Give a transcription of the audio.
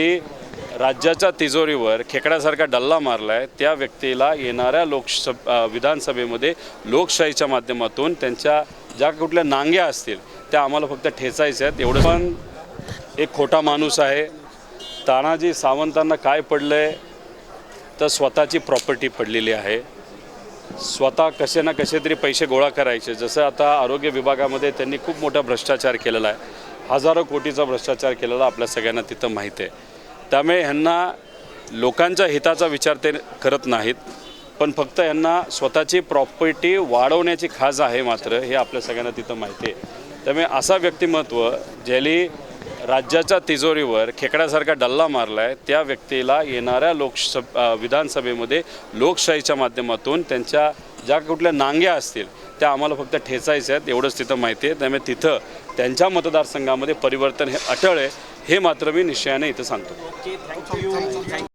राज्याच्या तिजोरीवर खेकड्यासारखा डल्ला मारला आहे त्या व्यक्तीला येणाऱ्या लोकसभ विधानसभेमध्ये लोकशाहीच्या माध्यमातून त्यांच्या ज्या कुठल्या नांग्या असतील त्या आम्हाला फक्त ठेचायच्या आहेत. एवढं पण एक खोटा माणूस आहे. तानाजी सावंतांना काय पडलं आहे तर स्वतःची प्रॉपर्टी पडलेली आहे. स्वतः कसे ना कसे तरी पैसे गोळा करायचे. जसं आता आरोग्य विभागामध्ये त्यांनी खूप मोठा भ्रष्टाचार केलेला आहे. हजारो कोटीचा भ्रष्टाचार केलेला आपल्या सगळ्यांना तिथं माहीत आहे. त्यामुळे ह्यांना लोकांच्या हिताचा विचार ते करत नाहीत पण फक्त यांना स्वतःची प्रॉपर्टी वाढवण्याची खाज आहे मात्र हे आपल्या सगळ्यांना तिथं माहिती आहे. त्यामुळे असा व्यक्तिमत्व ज्याली राज्याच्या तिजोरीवर खेकड्यासारखा डल्ला मारला आहे त्या व्यक्तीला येणाऱ्या लोकसभ विधानसभेमध्ये लोकशाहीच्या माध्यमातून त्यांच्या ज्या कुठल्या नांग्या असतील त्या आम्हाला फक्त ठेचायच्या आहेत एवढंच तिथं माहिती आहे. त्यामुळे तिथं त्यांच्या मतदारसंघामध्ये परिवर्तन हे अटळ आहे हे मात्र मी निश्चयाने इथं सांगतो.